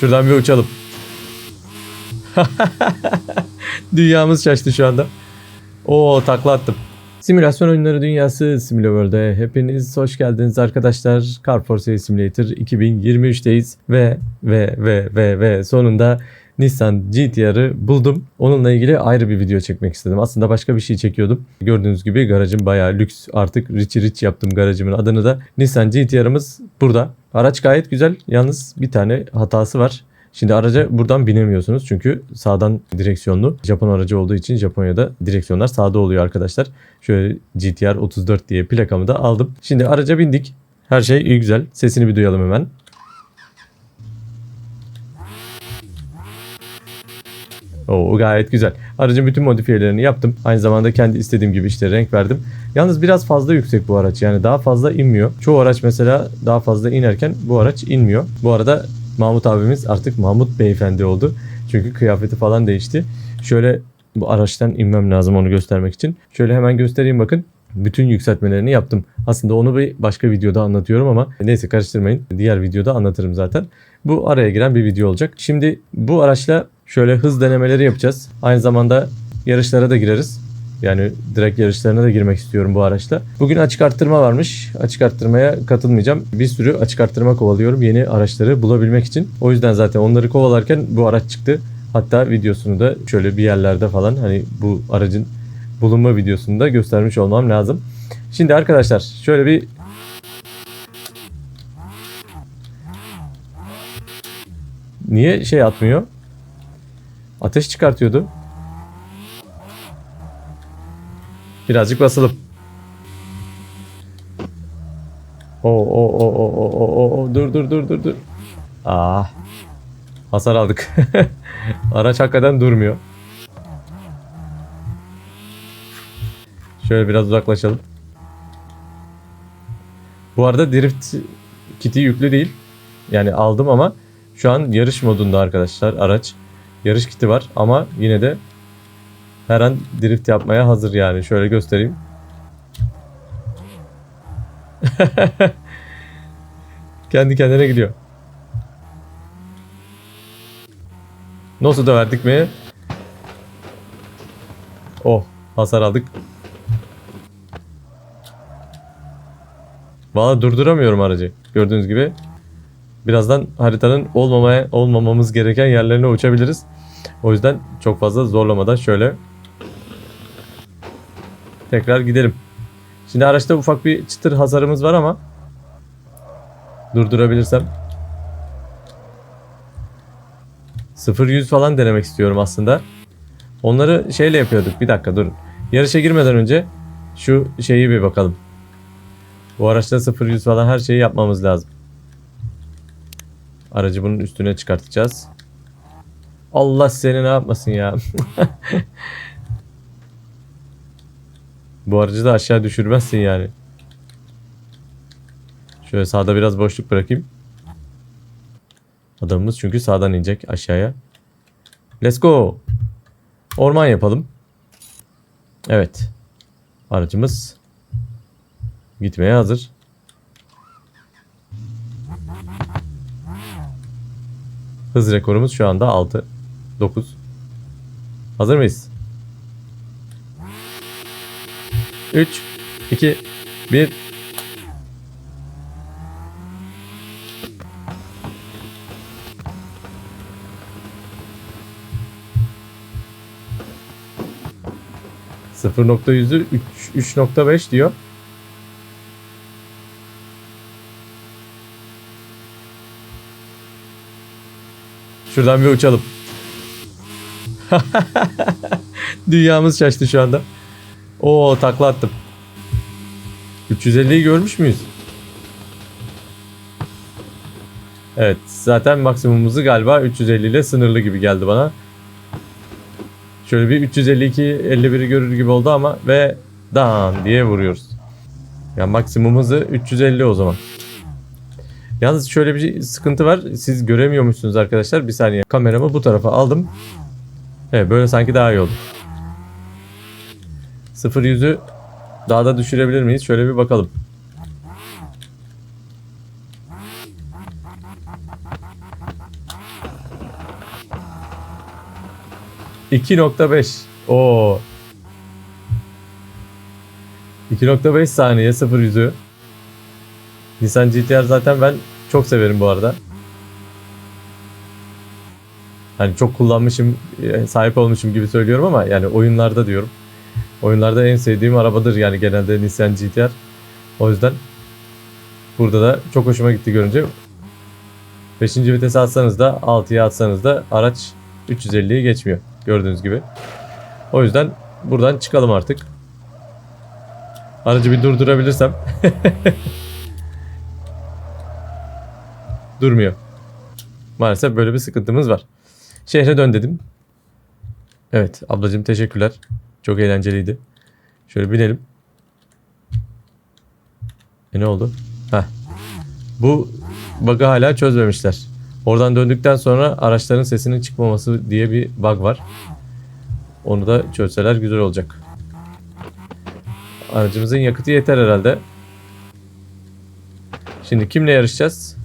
Şuradan bir uçalım. Dünyamız şaştı şu anda. Oo takla attım. Simülasyon oyunları dünyası SimiloWorld'e hepiniz hoş geldiniz arkadaşlar. Car Force Simulator 2023'teyiz ve ve ve ve ve sonunda Nissan GT-R'ı buldum. Onunla ilgili ayrı bir video çekmek istedim. Aslında başka bir şey çekiyordum. Gördüğünüz gibi garajım bayağı lüks. Artık rich rich yaptım garajımın adını da. Nissan GT-R'ımız burada. Araç gayet güzel. Yalnız bir tane hatası var. Şimdi araca buradan binemiyorsunuz çünkü sağdan direksiyonlu. Japon aracı olduğu için Japonya'da direksiyonlar sağda oluyor arkadaşlar. Şöyle GTR 34 diye plakamı da aldım. Şimdi araca bindik. Her şey iyi güzel. Sesini bir duyalım hemen. Oo gayet güzel. Aracın bütün modifiyelerini yaptım. Aynı zamanda kendi istediğim gibi işte renk verdim. Yalnız biraz fazla yüksek bu araç. Yani daha fazla inmiyor. Çoğu araç mesela daha fazla inerken bu araç inmiyor. Bu arada Mahmut abimiz artık Mahmut beyefendi oldu. Çünkü kıyafeti falan değişti. Şöyle bu araçtan inmem lazım onu göstermek için. Şöyle hemen göstereyim bakın. Bütün yükseltmelerini yaptım. Aslında onu bir başka videoda anlatıyorum ama neyse karıştırmayın. Diğer videoda anlatırım zaten. Bu araya giren bir video olacak. Şimdi bu araçla şöyle hız denemeleri yapacağız. Aynı zamanda yarışlara da gireriz. Yani direkt yarışlarına da girmek istiyorum bu araçla. Bugün açık arttırma varmış. Açık arttırmaya katılmayacağım. Bir sürü açık arttırma kovalıyorum yeni araçları bulabilmek için. O yüzden zaten onları kovalarken bu araç çıktı. Hatta videosunu da şöyle bir yerlerde falan hani bu aracın bulunma videosunu da göstermiş olmam lazım. Şimdi arkadaşlar şöyle bir Niye şey atmıyor? Ateş çıkartıyordu. Birazcık basalım. O o o o o o o dur dur dur dur dur. Ah. Hasar aldık. Araç hakikaten durmuyor. Şöyle biraz uzaklaşalım. Bu arada drift kiti yüklü değil. Yani aldım ama şu an yarış modunda arkadaşlar araç. Yarış kiti var ama yine de her an drift yapmaya hazır yani. Şöyle göstereyim. Kendi kendine gidiyor. Nasıl da verdik mi? Oh hasar aldık. Valla durduramıyorum aracı. Gördüğünüz gibi. Birazdan haritanın olmamaya olmamamız gereken yerlerine uçabiliriz. O yüzden çok fazla zorlamadan şöyle tekrar gidelim. Şimdi araçta ufak bir çıtır hasarımız var ama durdurabilirsem 0-100 falan denemek istiyorum aslında. Onları şeyle yapıyorduk. Bir dakika durun. Yarışa girmeden önce şu şeyi bir bakalım. Bu araçta 0-100 falan her şeyi yapmamız lazım. Aracı bunun üstüne çıkartacağız. Allah seni ne yapmasın ya. Bu aracı da aşağı düşürmezsin yani. Şöyle sağda biraz boşluk bırakayım. Adamımız çünkü sağdan inecek aşağıya. Let's go. Orman yapalım. Evet. Aracımız gitmeye hazır. Hız rekorumuz şu anda 6. 9. Hazır mıyız? 3 2 1 0.100'ü 3.5 diyor. Şuradan bir uçalım. Dünyamız şaştı şu anda. Oo takla attım. 350'yi görmüş müyüz? Evet zaten maksimumumuzu galiba 350 ile sınırlı gibi geldi bana. Şöyle bir 352 51'i görür gibi oldu ama ve dan diye vuruyoruz. Yani maksimum hızı 350 o zaman. Yalnız şöyle bir sıkıntı var. Siz göremiyormuşsunuz arkadaşlar. Bir saniye kameramı bu tarafa aldım. Evet böyle sanki daha iyi oldu. Sıfır yüzü daha da düşürebilir miyiz? Şöyle bir bakalım. İki nokta beş. Oo. 2.5 saniye sıfır yüzü. Nissan GTR zaten ben çok severim bu arada. Hani çok kullanmışım, e, sahip olmuşum gibi söylüyorum ama yani oyunlarda diyorum. Oyunlarda en sevdiğim arabadır yani genelde Nissan GTR. O yüzden burada da çok hoşuma gitti görünce. 5. vitese atsanız da 6'ya atsanız da araç 350'yi geçmiyor. Gördüğünüz gibi. O yüzden buradan çıkalım artık. Aracı bir durdurabilirsem. Durmuyor. Maalesef böyle bir sıkıntımız var. Şehre dön dedim. Evet ablacığım teşekkürler. Çok eğlenceliydi. Şöyle binelim. E ne oldu? Heh. Bu bug'ı hala çözmemişler. Oradan döndükten sonra araçların sesinin çıkmaması diye bir bug var. Onu da çözseler güzel olacak. Aracımızın yakıtı yeter herhalde. Şimdi kimle yarışacağız?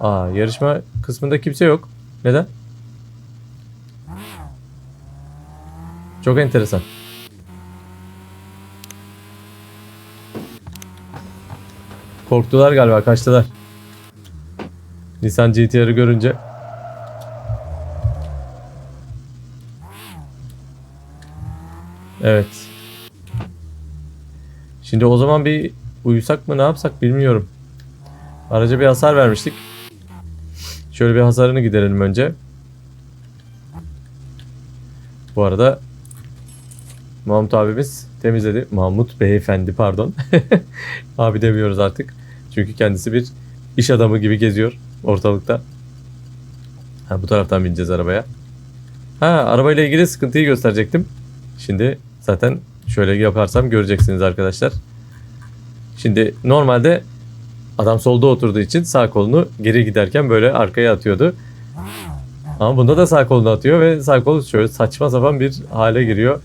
Aa yarışma kısmında kimse yok. Neden? Çok enteresan. Korktular galiba kaçtılar. Nissan GTR'ı görünce. Evet. Şimdi o zaman bir uyusak mı ne yapsak bilmiyorum. Araca bir hasar vermiştik. Şöyle bir hasarını giderelim önce. Bu arada Mahmut abimiz temizledi. Mahmut beyefendi pardon. Abi demiyoruz artık. Çünkü kendisi bir iş adamı gibi geziyor ortalıkta. Ha, bu taraftan bineceğiz arabaya. Ha arabayla ilgili sıkıntıyı gösterecektim. Şimdi zaten şöyle yaparsam göreceksiniz arkadaşlar. Şimdi normalde adam solda oturduğu için sağ kolunu geri giderken böyle arkaya atıyordu. Ama bunda da sağ kolunu atıyor ve sağ kol şöyle saçma sapan bir hale giriyor.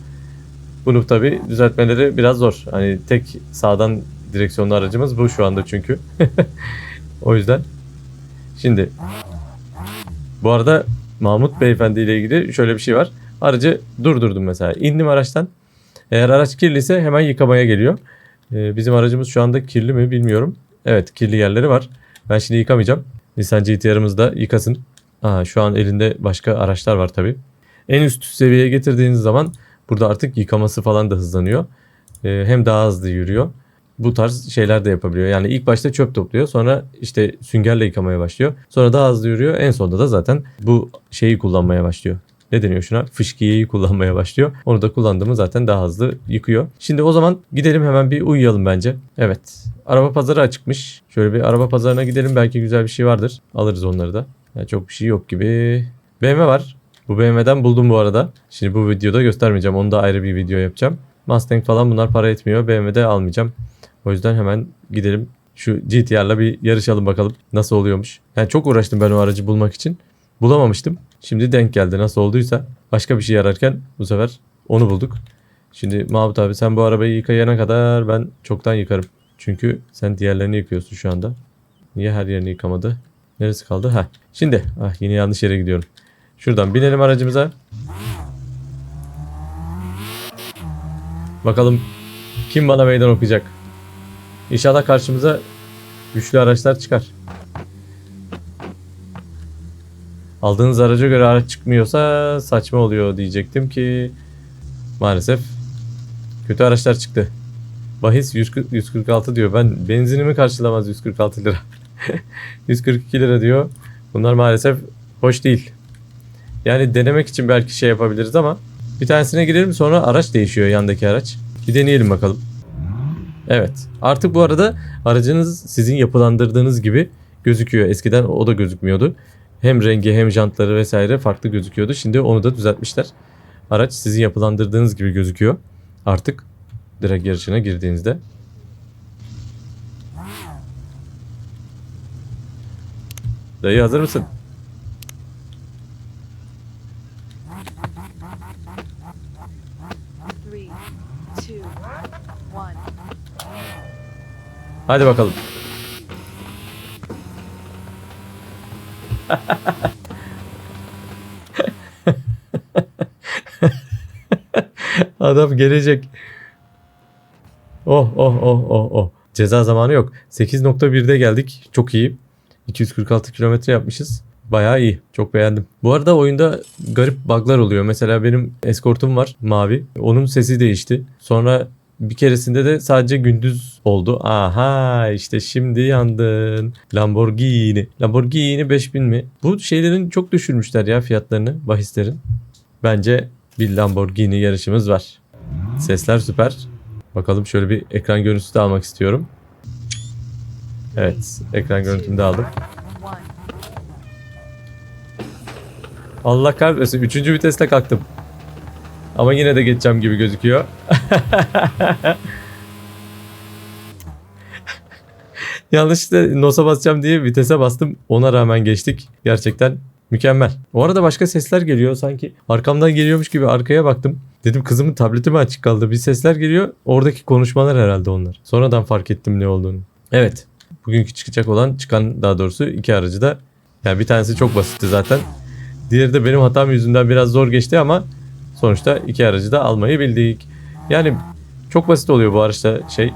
Bunu tabi düzeltmeleri biraz zor. Hani tek sağdan direksiyonlu aracımız bu şu anda çünkü. o yüzden. Şimdi bu arada Mahmut Beyefendi ile ilgili şöyle bir şey var. Aracı durdurdum mesela. İndim araçtan. Eğer araç kirliyse hemen yıkamaya geliyor. Ee, bizim aracımız şu anda kirli mi bilmiyorum. Evet kirli yerleri var. Ben şimdi yıkamayacağım. Nissan GTR'ımız da yıkasın. Aa, şu an elinde başka araçlar var tabi. En üst seviyeye getirdiğiniz zaman burada artık yıkaması falan da hızlanıyor. Ee, hem daha hızlı yürüyor. Bu tarz şeyler de yapabiliyor. Yani ilk başta çöp topluyor. Sonra işte süngerle yıkamaya başlıyor. Sonra daha hızlı yürüyor. En sonunda da zaten bu şeyi kullanmaya başlıyor. Ne deniyor şuna? Fışkiyeyi kullanmaya başlıyor. Onu da kullandığımı zaten daha hızlı yıkıyor. Şimdi o zaman gidelim hemen bir uyuyalım bence. Evet. Araba pazarı açıkmış. Şöyle bir araba pazarına gidelim. Belki güzel bir şey vardır. Alırız onları da. Yani çok bir şey yok gibi. BMW var. Bu BMW'den buldum bu arada. Şimdi bu videoda göstermeyeceğim. Onu da ayrı bir video yapacağım. Mustang falan bunlar para etmiyor. BMW'de almayacağım. O yüzden hemen gidelim. Şu GTR'la bir yarışalım bakalım. Nasıl oluyormuş. Yani çok uğraştım ben o aracı bulmak için. Bulamamıştım. Şimdi denk geldi nasıl olduysa. Başka bir şey ararken bu sefer onu bulduk. Şimdi Mahmut abi sen bu arabayı yıkayana kadar ben çoktan yıkarım. Çünkü sen diğerlerini yıkıyorsun şu anda. Niye her yerini yıkamadı? Neresi kaldı? Ha. Şimdi ah yine yanlış yere gidiyorum. Şuradan binelim aracımıza. Bakalım kim bana meydan okuyacak. İnşallah karşımıza güçlü araçlar çıkar. Aldığınız araca göre araç çıkmıyorsa saçma oluyor diyecektim ki maalesef kötü araçlar çıktı. Bahis 140 146 diyor. Ben benzinimi karşılamaz 146 lira. 142 lira diyor. Bunlar maalesef hoş değil. Yani denemek için belki şey yapabiliriz ama bir tanesine girelim sonra araç değişiyor yandaki araç. Bir deneyelim bakalım. Evet. Artık bu arada aracınız sizin yapılandırdığınız gibi gözüküyor. Eskiden o da gözükmüyordu. Hem rengi hem jantları vesaire farklı gözüküyordu. Şimdi onu da düzeltmişler. Araç sizin yapılandırdığınız gibi gözüküyor. Artık direkt yarışına girdiğinizde. Dayı hazır mısın? Hadi bakalım. Adam gelecek. Oh oh oh oh oh. Ceza zamanı yok. 8.1'de geldik. Çok iyi. 246 kilometre yapmışız. Bayağı iyi. Çok beğendim. Bu arada oyunda garip bug'lar oluyor. Mesela benim eskortum var mavi. Onun sesi değişti. Sonra bir keresinde de sadece gündüz oldu. Aha işte şimdi yandın. Lamborghini. Lamborghini 5000 mi? Bu şeylerin çok düşürmüşler ya fiyatlarını bahislerin. Bence bir Lamborghini yarışımız var. Sesler süper. Bakalım şöyle bir ekran görüntüsü de almak istiyorum. Evet ekran görüntümü de aldım. Allah kahretmesin. Üçüncü viteste kalktım. Ama yine de geçeceğim gibi gözüküyor. Yanlışlıkla nosa basacağım diye vitese bastım. Ona rağmen geçtik. Gerçekten mükemmel. O arada başka sesler geliyor. Sanki arkamdan geliyormuş gibi arkaya baktım. Dedim kızımın tableti mi açık kaldı? Bir sesler geliyor. Oradaki konuşmalar herhalde onlar. Sonradan fark ettim ne olduğunu. Evet. Bugünkü çıkacak olan çıkan daha doğrusu iki aracı da yani bir tanesi çok basitti zaten. Diğeri de benim hatam yüzünden biraz zor geçti ama sonuçta iki aracı da almayı bildik. Yani çok basit oluyor bu araçta şey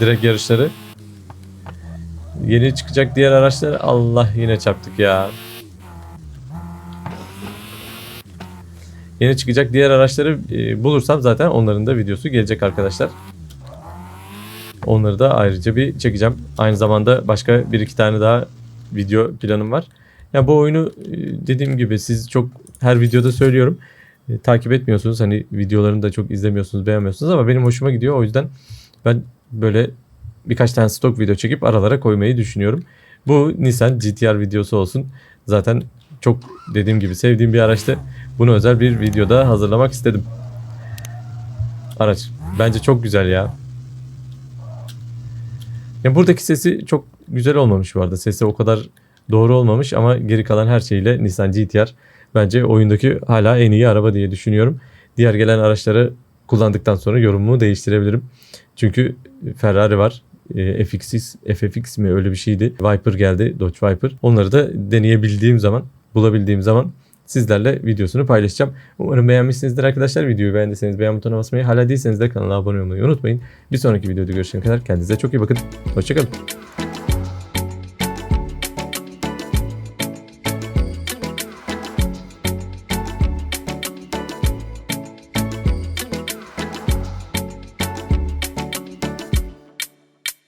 direkt yarışları. Yeni çıkacak diğer araçlar Allah yine çarptık ya. Yeni çıkacak diğer araçları e, bulursam zaten onların da videosu gelecek arkadaşlar. Onları da ayrıca bir çekeceğim. Aynı zamanda başka bir iki tane daha video planım var. Ya bu oyunu e, dediğim gibi siz çok her videoda söylüyorum. E, takip etmiyorsunuz. Hani videolarını da çok izlemiyorsunuz, beğenmiyorsunuz ama benim hoşuma gidiyor. O yüzden ben böyle birkaç tane stok video çekip aralara koymayı düşünüyorum. Bu Nissan GTR videosu olsun. Zaten çok dediğim gibi sevdiğim bir araçtı. Bunu özel bir videoda hazırlamak istedim. Araç bence çok güzel ya. Ya buradaki sesi çok güzel olmamış bu arada. Sesi o kadar doğru olmamış ama geri kalan her şeyle Nissan GTR bence oyundaki hala en iyi araba diye düşünüyorum. Diğer gelen araçları kullandıktan sonra yorumumu değiştirebilirim. Çünkü Ferrari var. E, FX, FFX mi öyle bir şeydi. Viper geldi. Dodge Viper. Onları da deneyebildiğim zaman, bulabildiğim zaman sizlerle videosunu paylaşacağım. Umarım beğenmişsinizdir arkadaşlar. Videoyu beğendiyseniz beğen butonuna basmayı, hala değilseniz de kanala abone olmayı unutmayın. Bir sonraki videoda görüşene kadar kendinize çok iyi bakın. Hoşçakalın.